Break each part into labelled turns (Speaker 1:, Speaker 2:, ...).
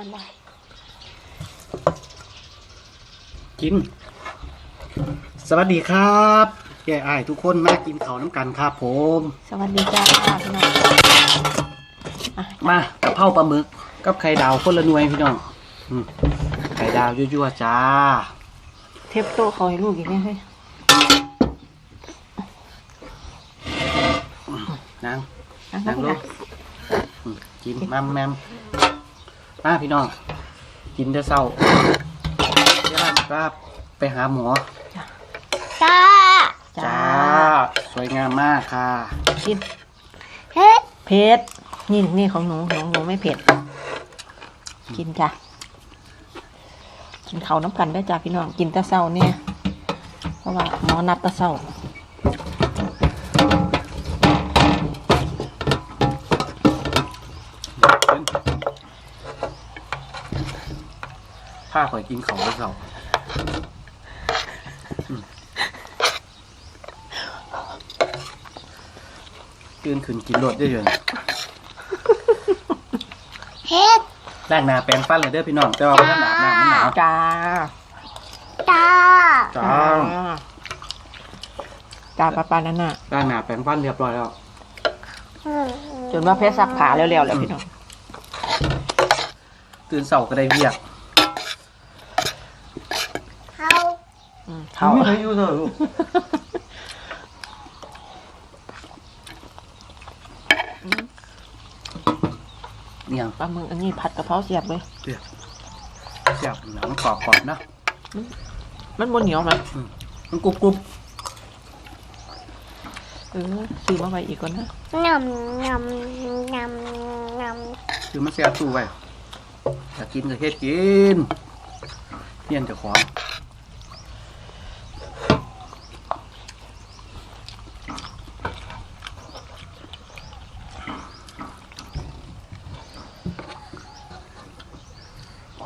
Speaker 1: อนบ่าย
Speaker 2: กิน สวัสดีครับแก่อายทุกคนมากินข้าวน้ำกันครับผม
Speaker 1: สวัสดีจ้าพี่น้องอะ
Speaker 2: มากะเพราปลาหมึกกับไข่ดาวคนละหน่วยพี่น้องอืมไข่ดาวยั่วๆจ้า
Speaker 1: เทปโตะเขาให้ลูกอีกเนี่ยเฮ้ย
Speaker 2: นาง
Speaker 1: นั่ง
Speaker 2: นาง
Speaker 1: ล
Speaker 2: ล
Speaker 1: ง
Speaker 2: งอืมกินแมมแมม มาพี่น้อง กินเด้อเศร้าเดี๋ยวเราจะไปหาหมอ
Speaker 3: จ้า
Speaker 1: จ้า
Speaker 2: สวยงามมากค่ะ
Speaker 1: กิน
Speaker 3: เฮ็ด
Speaker 1: เผ็ดนี่นี่ของหนูของหนูไม่เผ็ด กินจ้ะ กินเขาวน้ำกันได้อจ้าพี่น้อง กินแต่เศร้าเนี่ย เพราะว่าหมอนัดแต่เศร้า
Speaker 2: ถ้าข่อยกินเขาแล้วเศร้าอืมตื่นขึ้นกินรถได้เลย
Speaker 3: เฮ็ด
Speaker 2: ล้างหน้าแปรงฟันเลยเด้อพี่น้องแต่ว่าบ่ทันอาบน้ำมันหนาว
Speaker 1: จ้า
Speaker 3: จ้า
Speaker 2: จ้า
Speaker 1: จ้าป้าปานั่นน่ะ
Speaker 2: ล้างหน้าแปรงฟันเรียบร้อยแล้ว
Speaker 1: จนว่าเพชรซักผาเร็วๆแล้วพี่น้อง
Speaker 2: ตื่นเสาก็ได้เวียก
Speaker 3: เขา
Speaker 1: อืม เขา
Speaker 2: ไม่เคยอยู่เลยลูกเนี่ยง
Speaker 1: ปลาหมึกอันนี้ผัดกะเพราเสียบเลย
Speaker 2: เสียบหนังกรอบกรอบๆนะ
Speaker 1: มันบนเหนียวไหม
Speaker 2: มันกรุบกรุบ
Speaker 1: เออซื้อมาไว้อีกก่อนนะ
Speaker 3: นำนำนำนำ
Speaker 2: คือมันเสียตู้ไว้อยากกินก็เฮ็ดกินเพี้ยนเจะขอ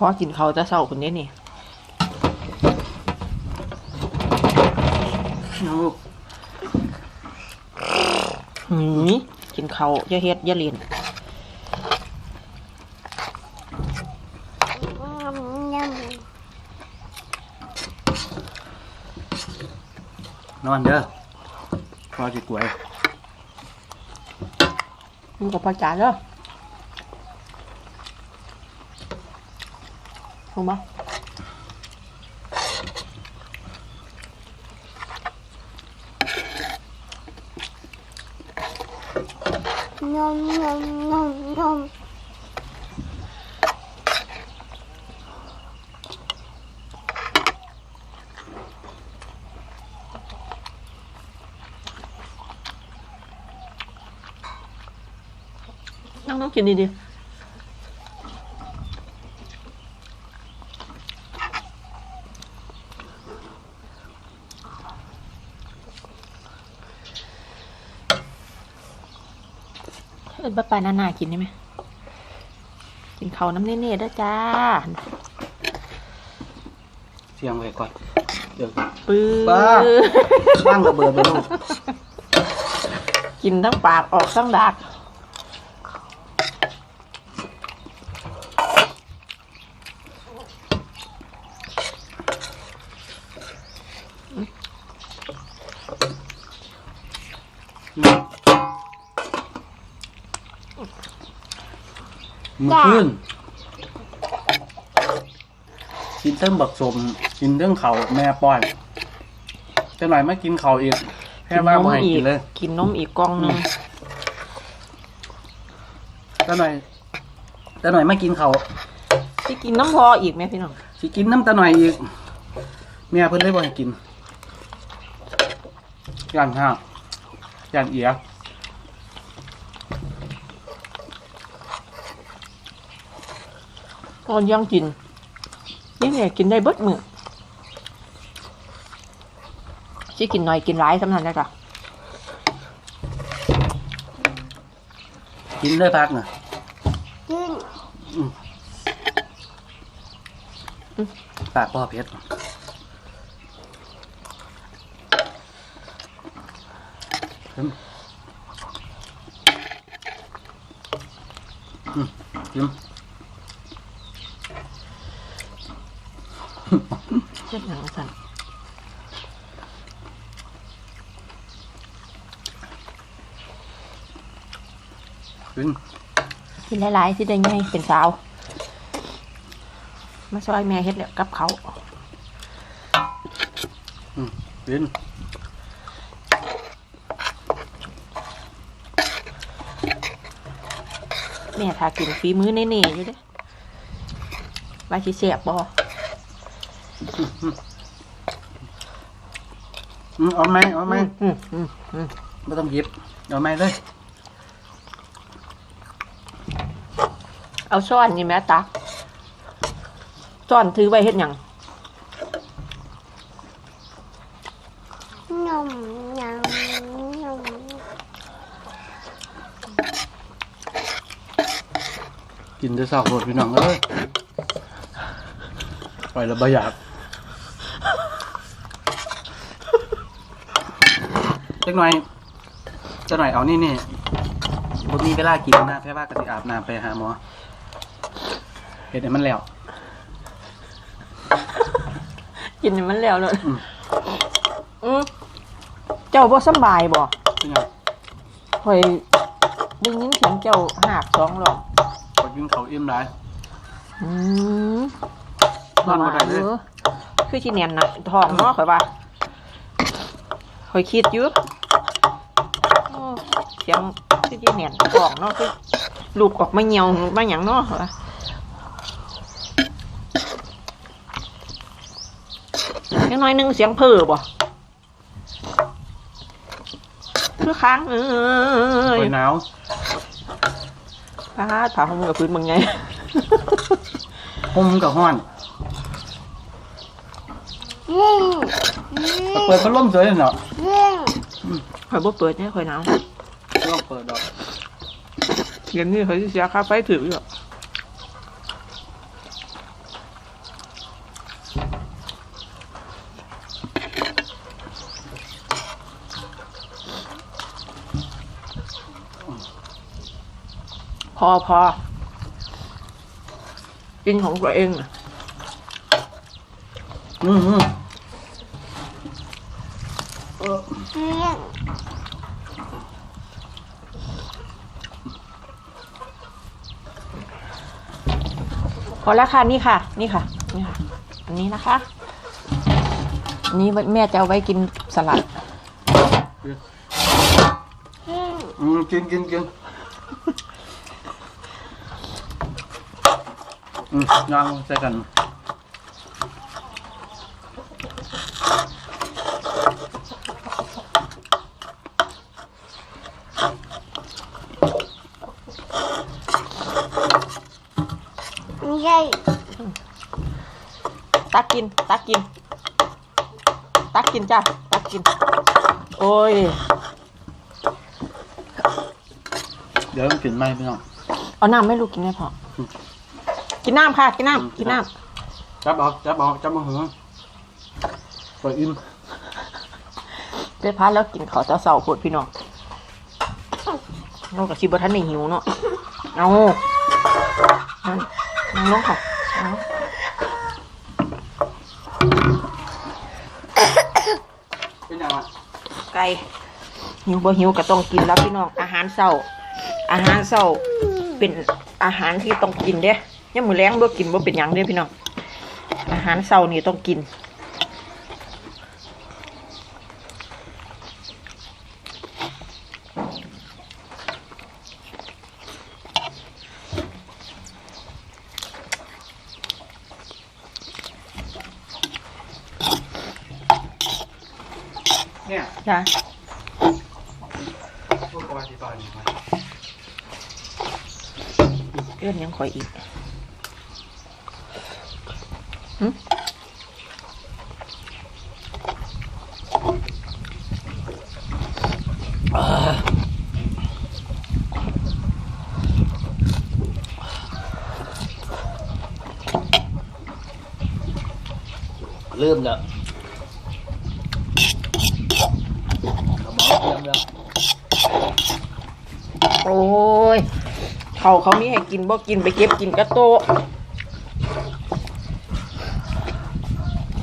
Speaker 1: อกินเขาวจะเศร้าคนนี้นี่
Speaker 2: ลูก
Speaker 1: หืมกินเขาวอย่าเฮ็ดอย่าเลียน
Speaker 3: นำ
Speaker 2: นอนเด้อพอจิกวย
Speaker 1: มึงกับพ่อจ๋าเด้อ ถูกปะ
Speaker 3: นำนำนำนำ
Speaker 1: นั่งต้องกินดีๆเอิ้นป้าปานานากินได้ไหมกินเขาวน้ำเน่ๆเด้อจ้า
Speaker 2: เสียงไว้ก่อนเดี๋ยว
Speaker 1: ปื้อ
Speaker 2: ป้าว่างระเบิดไปลูก
Speaker 1: กินทั้งปากออกทั้งดาก
Speaker 2: มือขึ้นกินเติ้งบักสมกินเรื่องเขาวแม่ป้อนจะหน่อยไม่กินเขาวอีกแค่ว่าบ่ให้กินเลย
Speaker 1: กินนมอีกกล่องหนึง
Speaker 2: จะหน่อยจะหน่อยไม่กินเขาว
Speaker 1: ที่กินน้ำพออีกไหมพี่น้อง
Speaker 2: สิกินน้ำตาหน่อยอีกเมียเพิ่นเลยบ่ให้กินย่านห้างย่านเอีย
Speaker 1: ตอนยังกินนี่เนี่ยกินได้เบิดมือที่กินหน่อยกินหลายสำนันนะจ๊ะ
Speaker 2: กินเลยพักน่ะ
Speaker 3: กิน
Speaker 2: ปากพ่อเพชรอืมอืมกิน
Speaker 1: เช็ดหนังสั่น
Speaker 2: ขึ้น
Speaker 1: กินหลายๆสิได้ไงเป็นสาว มาซอยแม่เฮ็ดแล้วกับเขาว
Speaker 2: ขึ้น
Speaker 1: แม่ทากินฝีมือเน่ๆอยู่เด้ว่าสิเสียบบ่
Speaker 2: อื มเอาไหมเอาไหม
Speaker 1: อืมอืมอืม
Speaker 2: ไม่ต้องหยิบเอาไหมเลย
Speaker 1: เอาช้อนนี่แม่ตักช้อนถือไว้เฮ็ดหยัง
Speaker 3: นมยำนม
Speaker 2: กินจะสาวโหดพี่น้องเอ้ยไปแล้วบอยาก จักหน่อยจักหน่อยเอานี่นี่ผมมีเวลากินนะแค่ว่ากติอาบน้ำไปหาหมอเห็ดให้มันแล้ว
Speaker 1: กินให้มันแล้วเลย
Speaker 2: อืม
Speaker 1: อืมเจ้าบ่สำบายบ่
Speaker 2: พี่น้อง
Speaker 1: ข่อยได้ยินเสียงเจ้าหากสองรอบ
Speaker 2: พอกินเขาวอิ่มได้
Speaker 1: อืม
Speaker 2: นอนบ่ได้เลย
Speaker 1: ออคือสิแน่นน่ะท้องเนาะข่อยว่า ข่อยคิดอยู่โอ้เสียงคือสิแน่นท้องเนาะคือลูกออกมาเหี่ยวมาหยังเนาะข่อยว่ายังน้อยหนึงเสียงเพ้อบ่คือค้างเอ้
Speaker 2: ค
Speaker 1: ย
Speaker 2: อยหนาว
Speaker 1: พาถามมึงกับพื้นมึงไง
Speaker 2: ห่มกับห้อน
Speaker 3: ยิ่ง
Speaker 2: เปิดพัดลมสวยเนาะ
Speaker 3: ยิ่ง
Speaker 1: ข่อยบ่เปิดเนี่ยข่อยหนาว
Speaker 2: ลองเปิดดอก
Speaker 1: เดี๋ยวนี้ข่อยสิเสียค่าไฟถืออยู่อะพอพอกินของตัวเองน่ะ
Speaker 2: อืมอืม
Speaker 3: ยิ่ง
Speaker 1: พ อแล้วค่ะนี่ค่ะ นี่ค่ะนี่ค่ะ อันนี้นะคะอันนี้แม่จะเอาไว้กินสลัด
Speaker 3: ยิ่ง
Speaker 2: อืมกินกินกินอืมย่างใส่กัน
Speaker 3: ใช่
Speaker 1: ตักกิน ตักกิน ตักกินจ้ะ ตักกิน โอ้ย
Speaker 2: เดี๋ยวต้องกินไหมพี่น้อง
Speaker 1: เอาน้ำไม่ลูกกินได้พออ
Speaker 2: ม
Speaker 1: กินน้ำค่ะ กิน
Speaker 2: อืม
Speaker 1: น้ำกินน้
Speaker 2: จับเอาจับเอาจับมาหัวปล่อยอิ่มำ
Speaker 1: เจ๊พัดแล้วกินข้าวเสาๆโพดพี่น้องน้องกับชิบะทันในหิวเนาะ เอานั่น นั่งลงค่ะเอา
Speaker 2: เป็นยังไง
Speaker 1: ไก่หิวบ่หิวก็ต้องกินแล้วพี่น้องอาหารเช้า อาหารเช้าเป็นอาหารที่ต้องกินเด้ยังมือแรงบ่กินบ่เป็นหยังเด้พี่น้องอาหารเช้านี่ต้องกิน จ้ะ
Speaker 2: พวกกอยที่ซอยนี่มา
Speaker 1: เอื้อนยังคอยอีกหึ
Speaker 2: เริ่มแล้วกระบอกเตรียมแล้ว
Speaker 1: โอ้ยเขาเขามีให้กินบ่กินไปเก็บกินกระโตะ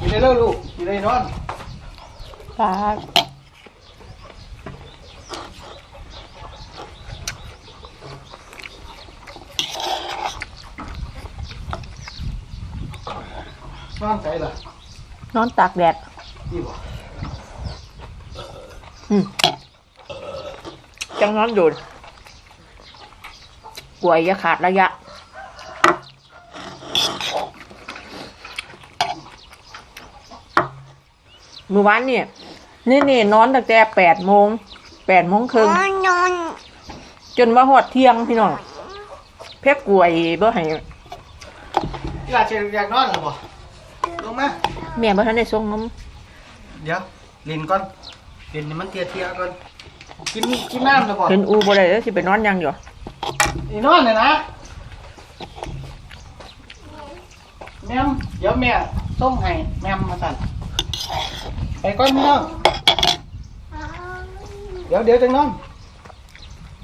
Speaker 2: ได้แล้วลูกกินได้นอน
Speaker 1: ปลา
Speaker 2: นอนใจล่ะ
Speaker 1: นอนตากแดด
Speaker 2: นี่บ่
Speaker 1: อืมจังนอนอยู่ ป่วยอย่าขาดระยะเมื่อวานเนี่ยนี่นี่นอนตั้งแต่แปดโมงแปดโมงครึ่ง
Speaker 3: นอน
Speaker 1: จนว่าหอดเที่ยงพี่น้องเพกกล้วยบ่ให้
Speaker 2: อยากจะอยากนอนหรือบ่ลงมา
Speaker 1: แม่บ่ทันได้ส่งนม
Speaker 2: เดี๋ยวเล่นก่อนเล่นนี่มันเทียเทียก่อนกินกินน้ำหรอบ่
Speaker 1: เห็นอูบ่ได้แล้วสิไปนอนยังอยู่
Speaker 2: อีนอนเลยนะแม่มเดี๋ยวแม่ส่งให้แม่มมาสั่นไปก่อนพี่น้องเดี๋ยวเดี๋ยวจังนอน